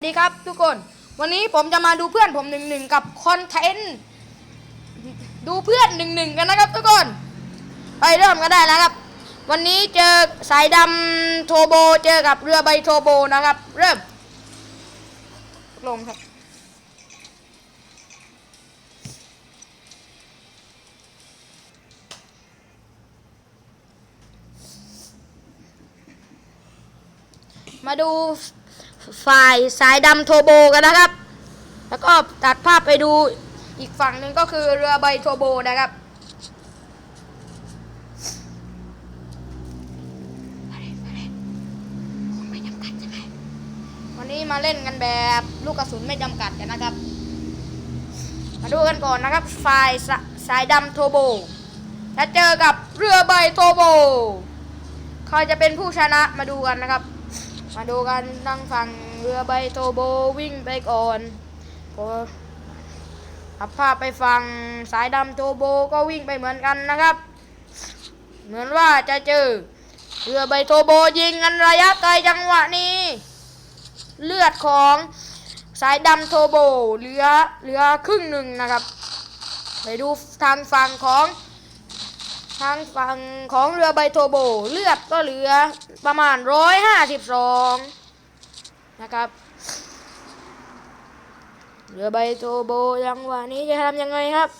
สวัสดีครับทุกคนวันนี้ผมจะมาดูเพื่อนผมหนึ่งหนึ่งกับคอนเทนต์ดูเพื่อนหนึ่งหนึ่งกันนะครับ ทุกคน ไปเริ่มกันได้แล้วครับ วันนี้เจอสายดำโทโบเจอกับเรือใบโทโบนะครับ เริ่ม ลงครับมาดู ฝ่ายสายดำโทโบกันนะครับ แล้วก็ตัดภาพไปดูอีกฝั่งหนึ่งก็คือเรือใบโทโบนะครับ วันนี้มาเล่นกันแบบลูกกระสุนไม่จำกัดกันนะครับ มาดูกันก่อนนะครับฝ่ายสสายดำโทโบจะเจอกับเรือใบโทโบใครจะเป็นผู้ชนะมาดูกันนะครับ มาดูกันทางฝั่งเรือใบโทโบวิ่งไปก่อนก็อับภาพไปฝั่งสายดำโทโบก็วิ่งไปเหมือนกันนะครับ เหมือนว่าจะเจอเรือใบโทโบยิงกันระยะไกลจังหวะนี้ เลือดของสายดำโทโบเหลือเหลือครึ่งหนึ่งนะครับ ไปดูทางฝั่งของ ทางฝั่งของเรือใบโทโบเลือดก็เหลือประมาณร้อยห้าสิบสองนะครับ เรือใบโทโบยังหวะนี้จะทำยังไงครับ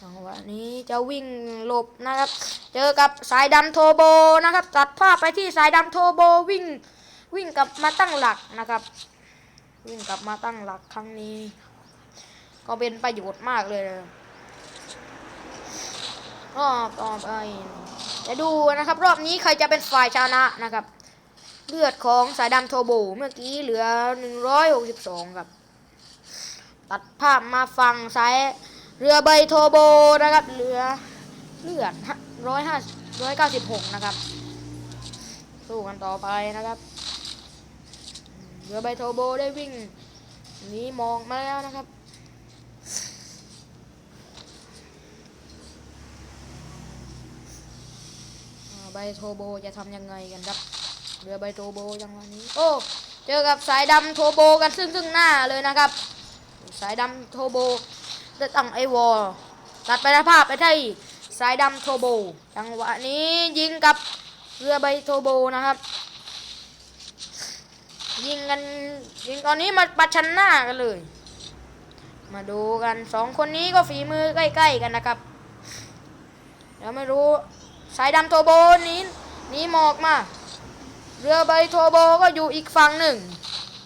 จังหวะนี้จะวิ่งหลบนะครับ เจอกับสายดำโทโบนะครับ ตัดภาพไปที่สายดำโทโบวิ่งวิ่งกลับมาตั้งหลักนะครับ วิ่งกลับมาตั้งหลักครั้งนี้ ก็เป็นประโยชน์มากเลยนะรอบต่อไปจะดูนะครับ รอบนี้ใครจะเป็นฝ่ายชนะนะครับ เลือดของสายดำโทโบเมื่อกี้เหลือ 162 ครับ ตัดภาพมาฟังสายเรือใบโทโบนะครับ เหลือเลือดร้อยห้าร้อยเก้าสิบหกนะครับ สู้กันต่อไปนะครับ เรือใบโทโบได้วิ่งนีมองมาแล้วนะครับ อ่าใบ โทโบจะทำยังไงกันครับ เรือใบโทโบยังวันนี้ โอ้ เจอกับสายดำโทโบกันซึ่งซึ่งหน้าเลยนะครับ สายดำโทโบได้ตั้งไอวอลตัดไปภาพไปที่สายดำโทโบจังหวะนี้ยิงกับเรือใบโทโบนะครับ ยิงกันยิงตอนนี้มาประชันหน้ากันเลย มาดูกันสองคนนี้ก็ฝีมือใกล้ ๆ กันนะครับเดี๋ยวไม่รู้ สายดำโทโบนี้นี้หมอกมา เรือใบโทโบก็อยู่อีกฝั่งหนึ่ง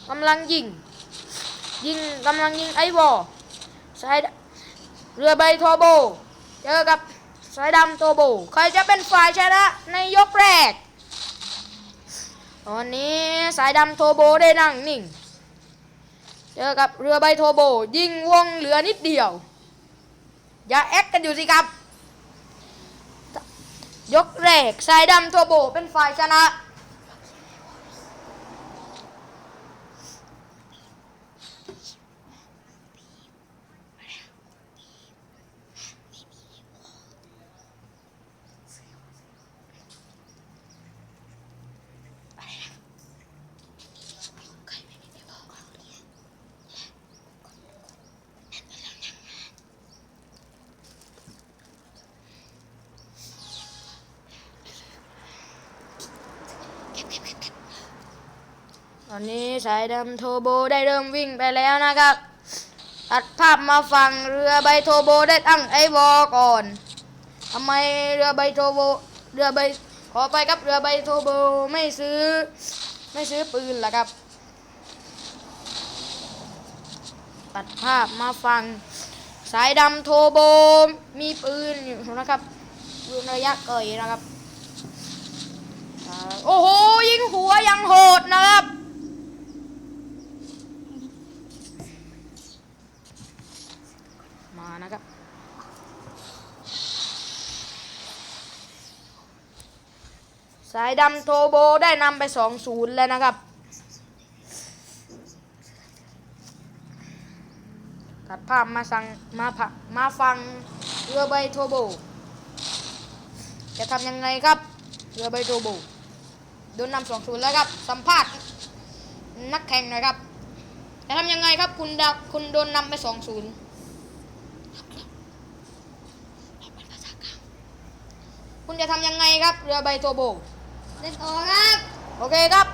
กำลังยิง ยิงกำลังยิงไอวอสายเรือใบโทโบเจอกับสายดำโทโบใครจะเป็นฝ่ายชนะในยกแรก ตอนนี้สายดำโทโบได้นั่งนิ่ง เจอกับเรือใบโทโบ ยิงวงเหลือนิดเดียว อย่าแอคกันอยู่สิครับ ยกแรกสายดำตัวโบเป็นฝ่ายชนะ อนนี้สายดำโทโบได้เริ่มวิ่งไปแล้วนะครับตัดภาพมาฝั่งเรือใบโทโบได้ตั้งไอวอก่อนทำไมเรือใบโทโบเรือใบขอไปครับเรือใบโทโบไม่ซื้อไม่ซื้อปืนล่ะครับ ตัดภาพมาฟัง สายดำโทโบมีปืนอยู่นะครับปืนระยะไกลนะครับ โอ้โห ยิงหัวยังโหดนะครับ มานะครับ สายดำโทโบได้นำไปสองศูนย์แล้วนะครับ ตัดภาพมาสั่งมาผะมาฟังเรือใบโทโบ จะทำยังไงครับเรือใบโทโบโดนนำสองศูนย์แล้วครับ สัมภาษณ์นักแข่งหน่อยครับจะทำยังไงครับคุณดาคุณโดนนำไปสองศูนย์ คุณจะทำยังไงครับเรือใบโทโบเล่นต่อครับโอเคครับ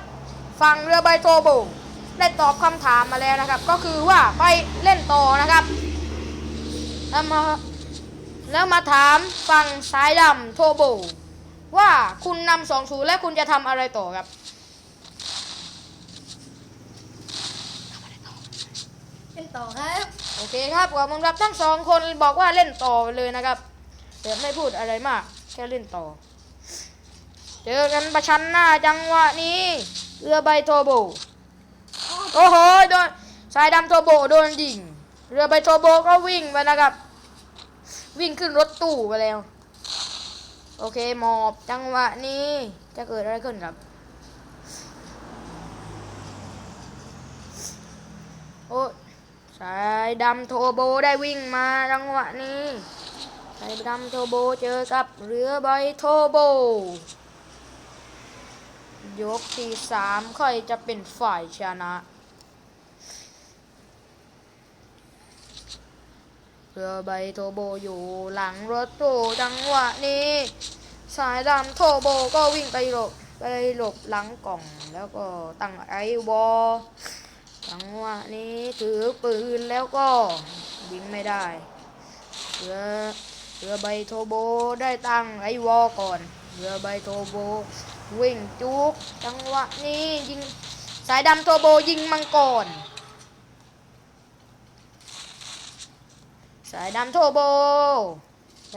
ฝั่งเรือใบโทโบได้ตอบคำถามมาแล้วนะครับ ก็คือว่าไปเล่นต่อนะครับแล้วมาแล้วมาถามฝั่งสายดำโทโบว่าคุณนำสองศูนย์และคุณจะทำอะไรต่อครับเล่นต่อครับ โอเคครับขอบคุณครับทั้งสองคนบอกว่าเล่นต่อไปเลยนะครับเดี๋ยวไม่พูดอะไรมาก แค่เล่นต่อ เจอกันประชันหน้าจังหวะนี้เรือใบโทโบ โอ้โหโดนสายดำโทโบโดนยิง เรือใบโทโบก็วิ่งไปนะครับ วิ่งขึ้นรถตู้ไปแล้ว โอเคหมอบจังหวะนี้จะเกิดอะไรขึ้นครับ โอ้สายดำโทโบได้วิ่งมาจังหวะนี้ สายดำโทโบเจอกับเรือใบโทโบ ยกที่สามค่อยจะเป็นฝ่ายชนะ เรือใบโทโบอยู่หลังรถตู้จังหวะนี้ สายดำโทโบก็วิ่งไปหลบไปหลบหลังกล่องแล้วก็ตั้งไอวอจังหวะนี้ถือปืนแล้วก็ยิงไม่ได้เรือ เรือใบโทโบได้ตั้งไอวอลก่อน เรือใบโทโบ วิ่งจุกจังหวะนี้ยิงสายดำโทโบยิงมังกรสายดำโทโบ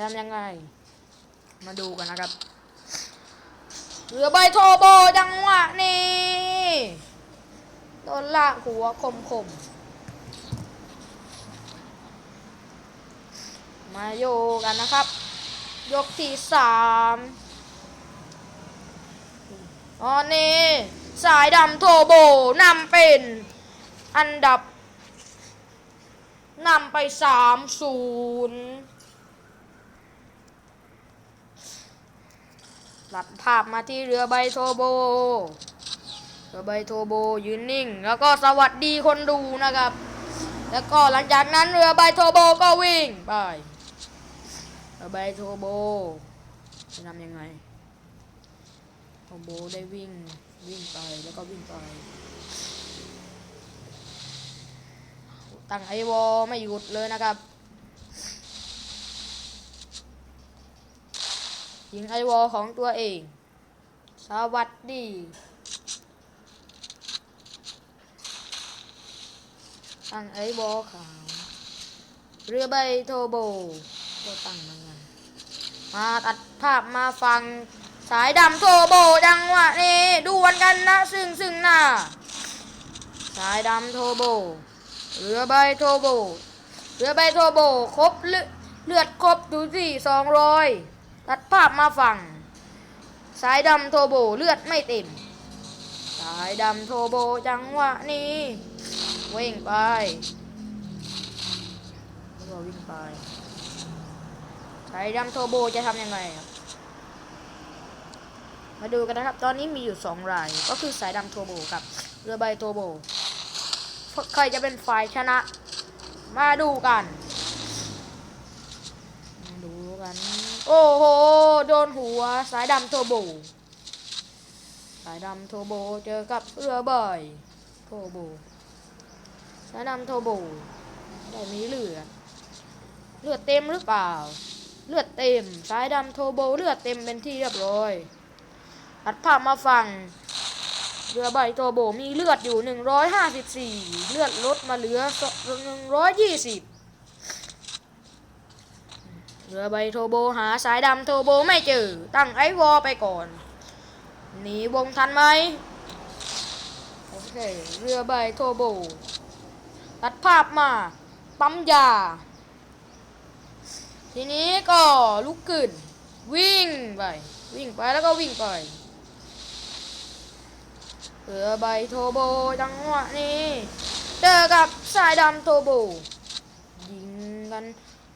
ทำยังไง มาดูกันนะครับ เรือใบโทโบจังหวะนี้โดนลากหัวคมคม มาโยกันนะครับ ยกที่สามตอนนี้สายดำโทโบนำเป็นอันดับนำไปสามศูนย์หลัดภาพมาที่เรือใบโทโบ เรือใบโทโบยืนนิ่ง แล้วก็สวัสดีคนดูนะครับ แล้วก็หลังจากนั้นเรือใบโทโบก็วิ่งไป เรือใบโทโบ จะทำยังไงโทโบได้วิ่งวิ่งไปแล้วก็วิ่งไป ตั้งไอวอลไม่หยุดเลยนะครับยิงไอวอลของตัวเอง สวัสดีตั้งไอวอลขาว เรือใบโทโบ ก็ตั้งมันมาตัดภาพมาฟัง สายดำโทโบจังวะนี้ดวลกันนะซึ่งซึ่งหน้า สายดำโทโบเรือใบโทโบเรือใบโทโบครบเลือดครบดูสิสองร้อยตัดภาพมาฝั่งสายดำโทโบเลือดไม่เต็ม สายดำโทโบจังหวะนี้ วิ่งไปวิ่งไป สายดำโทโบจะทำยังไงมาดูกันนะครับ ตอนนี้มีอยู่สองราย ก็คือสายดำโทโบกับเรือใบโทโบใครจะเป็นฝ่ายชนะ มาดูกัน มาดูกัน โอ้โห โดนหัวสายดำโทโบ สายดำโทโบเจอกับเรือใบโทโบ สายดำโทโบ ได้มีเลือด เลือดเต็มหรือเปล่า เลือดเต็ม สายดำโทโบเลือดเต็มเป็นที่เรียบร้อยตัดภาพมาฟังเรือใบโทโบมีเลือดอยู่ 154 เลือดลดมาเหลือ 120เรือใบโทโบหาสายดำโทโบไม่เจอ ตั้งไอวอไปก่อน หนีวงทันไหมโอเคเรือใบโทโบ ตัดภาพมา ปั๊มยา ทีนี้ก็ลุกขึ้น วิ่งไป วิ่งไปแล้วก็วิ่งไปเรือใบโทโบจังหวะนี้เจอกับสายดำโทโบยิงกัน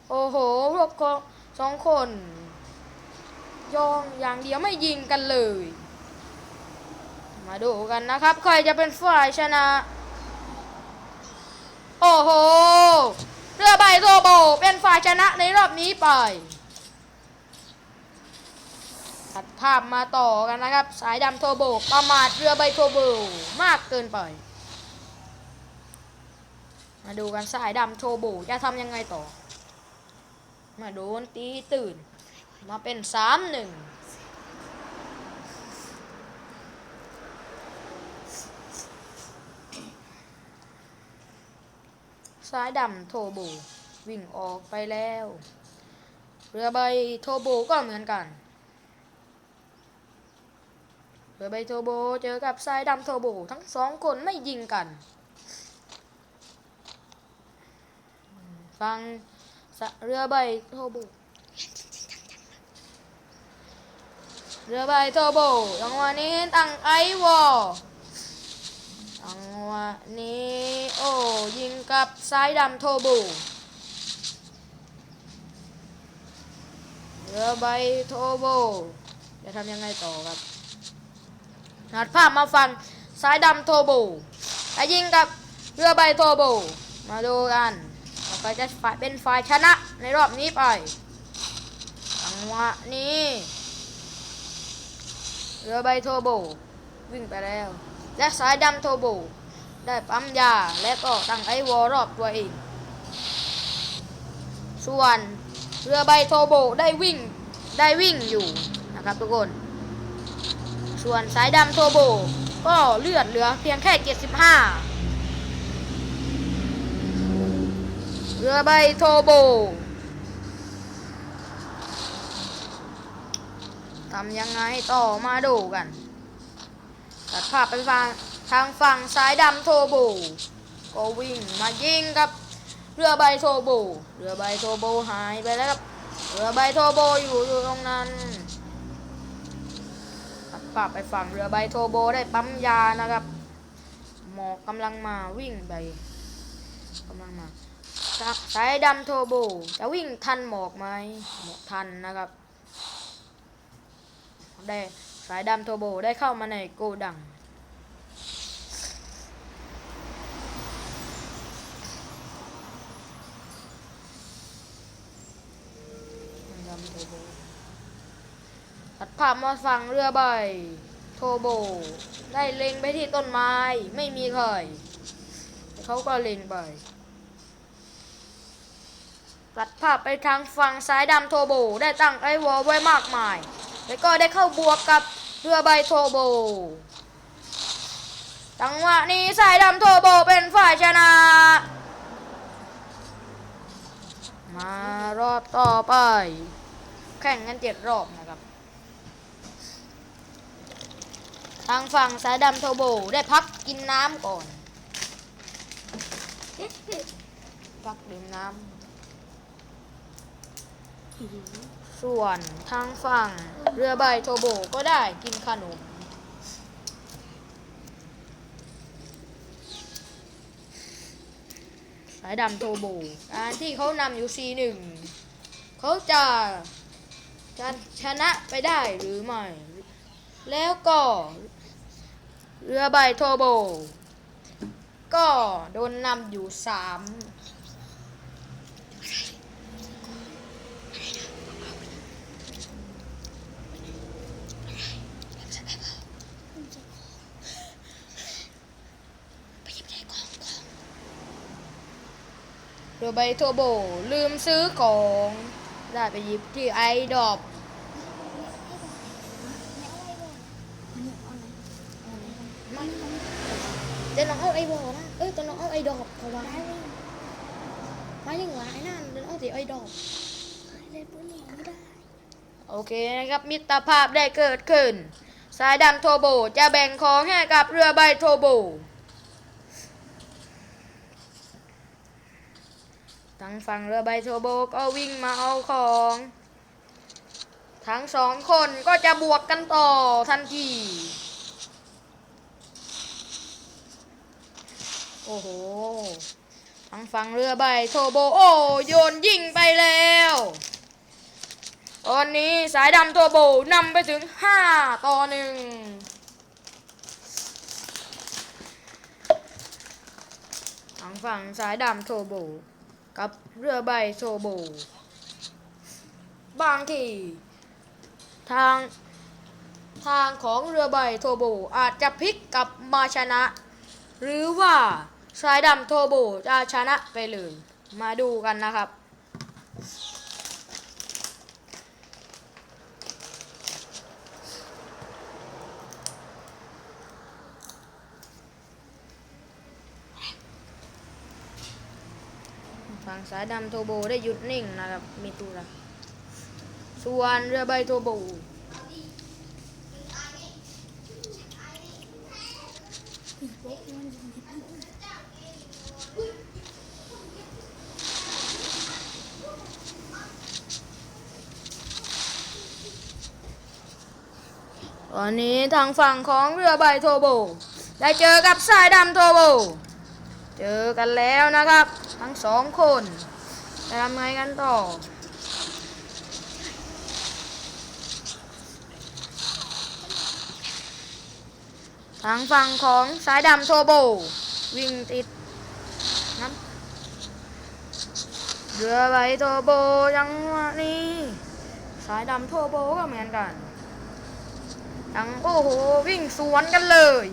โอ้โหพวกสองคนย่องอย่างเดียวไม่ยิงกันเลย มาดูกันนะครับ ใครจะเป็นฝ่ายชนะ โอ้โห เรือใบโทโบเป็นฝ่ายชนะในรอบนี้ไปตัดภาพมาต่อกันนะครับ สายดำโทโบประมาทเรือใบโทโบมากเกินไป มาดูกันสายดำโทโบจะทำยังไงต่อ มาโดนตีตื่น มาเป็นสามหนึ่ง สายดำโทโบวิ่งออกไปแล้ว เรือใบโทโบก็เหมือนกัน เรือใบโทโบเจอกับสายดำโทโบทั้งสองคนไม่ยิงกัน ฟังเรือใบโทโบเรือใบโทโบจังหวะนี้ตั้งไอวอล วะนี้ โอ้ยิงกับสายดำโทโบเรือใบโทโบจะทำยังไงต่อครับนัดภาพมาฟังสายดำโทโบจะยิงกับเรือใบโทโบมาดูกันแล้วก็จะฝ่ายเป็นฝ่ายชนะในรอบนี้ไปจังหวะนี้ เรือใบโทโบวิ่งไปแล้ว และสายดำโทโบ ได้ปั๊มยาและก็ตั้งไอวอรอบตัวเอง ส่วนเรือใบโทโบได้วิ่งได้วิ่งอยู่นะครับทุกคน ส่วนสายดำโทโบก็เลือดเหลือเพียงแค่ 75 เรือใบโทโบทำยังไงต่อมาดูกัน ตัดภาพไปฟัง ทางฝั่งซ้ายดำโทโบก็วิ่งมายิงกับ เรือใบโทโบเรือใบโทโบหายไปแล้วครับเรือใบโทโบอยู่อยู่ตรงนั้นตัดภาพไปฝั่งเรือใบโทโบได้ปั๊มยานะครับ หมอกกำลังมาวิ่งไปกำลังมาสายดำโทโบจะวิ่งทันหมอกไหมหมอกทันนะครับได้สายดำโทโบได้เข้ามาในโกดัง ดำโทโบ ตัดภาพมาฝั่งเรือใบ โทโบ ได้เล็งไปที่ต้นไม้ ไม่มีใครเขาก็เล็งไปตัดภาพไปทางฝั่งซ้ายดำโทโบ ได้ตั้งไอวอลไว้มากมาย แล้วก็ได้เข้าบวกกับเรือใบโทโบจังหวะนี้สายดำโทโบเป็นฝ่ายชนะ มารอบต่อไป แข่งกันเจ็ดรอบนะครับ ทางฝั่งสายดำโทโบได้พักกินน้ำก่อน พักดื่มน้ำ ส่วนทางฝั่งเรือใบโทโบก็ได้กินขนม สายดำโทโบการที่เขานำอยู่ C1 เขาจะจะชนะไปได้หรือไม่ แล้วก็ เรือใบโทโบ ก็โดนนำอยู่3เรือใบโทโบ ลืมซื้อของ ได้ไปหยิบที่ไอดอ ปจะน้องเอาไอวอลนะเอ้ยจะน้องเอาไอ้ดอปเขาว่าม่ยังหวายนั่นเดี๋ยวน้องเอาสีไอ้ดอปเล่นปืนหนีไม่ได้ โอเคนะครับมิตรภาพได้เกิดขึ้น สายดำโทโบจะแบ่งของให้กับเรือใบโทโบทางฝั่งเรือใบโทโบก็วิ่งมาเอาของ ทั้งสองคนก็จะบวกกันต่อทันที โอ้โหทางฝั่งเรือใบโทโบโอโยนยิงไปแล้วตอนนี้สายดำโทโบนำไปถึง 5 ต่อหนึ่งทางฝั่งสายดำโทโบ กับเรือใบโทโบ บางที ทางทางของเรือใบโทโบอาจจะพลิกกลับมาชนะ หรือว่า สายดำโทโบจะชนะไปเลย มาดูกันนะครับ ฝั่งสายดำโทโบได้หยุดนิ่งนะครับ มีตัวละส่วนเรือใบโทโบ ตอนนี้ทางฝั่งของเรือใบโทโบ ได้เจอกับสายดำโทโบ เจอกันแล้วนะครับ ทั้งสองคนจะทำไงกันต่อทางฝั่งของสายดำโทโบ วิ่งติดน้ำเรือใบโทโบจังหวะนี้ สายดำโทโบก็เหมือนกัน ยังโอ้โหวิ่งสวนกันเลย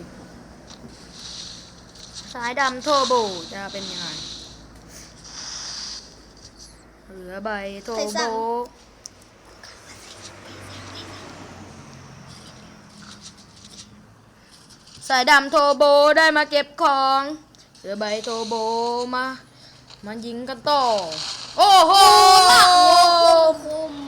สายดำโทโบจะเป็นยังไงเรือใบโทใครโบสายดำโทโบได้มาเก็บของเรือใบโทโบมามายิงกันต่อ โอ้โหคมสายสะโห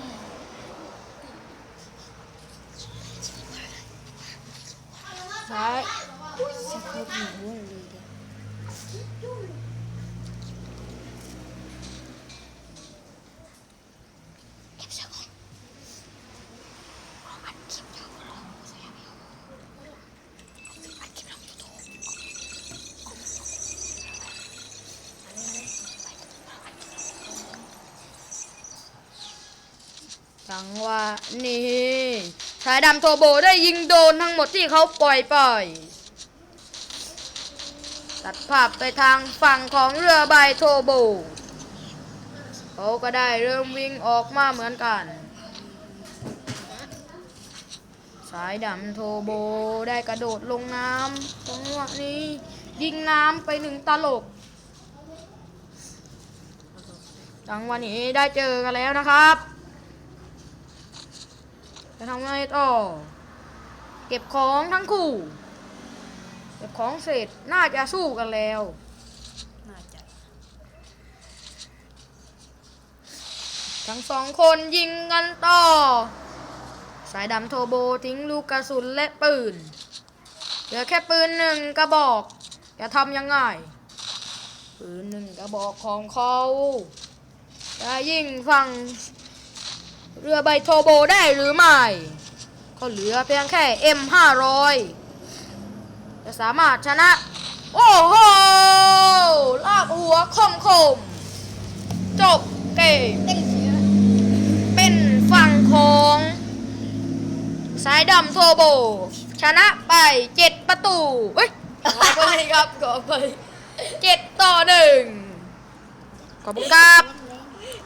นูเลยเดี๋ยวจังหวะนี้สายดำโทโบได้ยิงโดนทั้งหมดที่เขาปล่อยไปตัดภาพไปทางฝั่งของเรือใบโทโบเขาก็ได้เริ่มวิ่งออกมาเหมือนกัน สายดำโทโบได้กระโดดลงน้ำจังวะนี้ยิงน้ำไปหนึ่งตลกจังหวะนี้ได้เจอกันแล้วนะครับ จะทำไงต่อ เก็บของทั้งคู่ เก็บของเสร็จน่าจะสู้กันแล้ว น่าจะทั้งสองคนยิงกันต่อ สายดำโทโบทิ้งลูกกระสุนและปืน เหลือแค่ปืนหนึ่งกระบอก จะทำยังไง ปืนหนึ่งกระบอกของเขาจะยิงฝั่ง เรือใบโทโบได้หรือไม่ ก็เหลือเพียงแค่ M500 จะสามารถชนะ โอ้โห ลากหัวคมคมๆจบเกม เป็นฝั่งของสายดำโทโบ ชนะไปเจ็ดประตูเอ้ยขอไปครับขอไปเจ็ดต่อหนึ่งขอบคุณครับ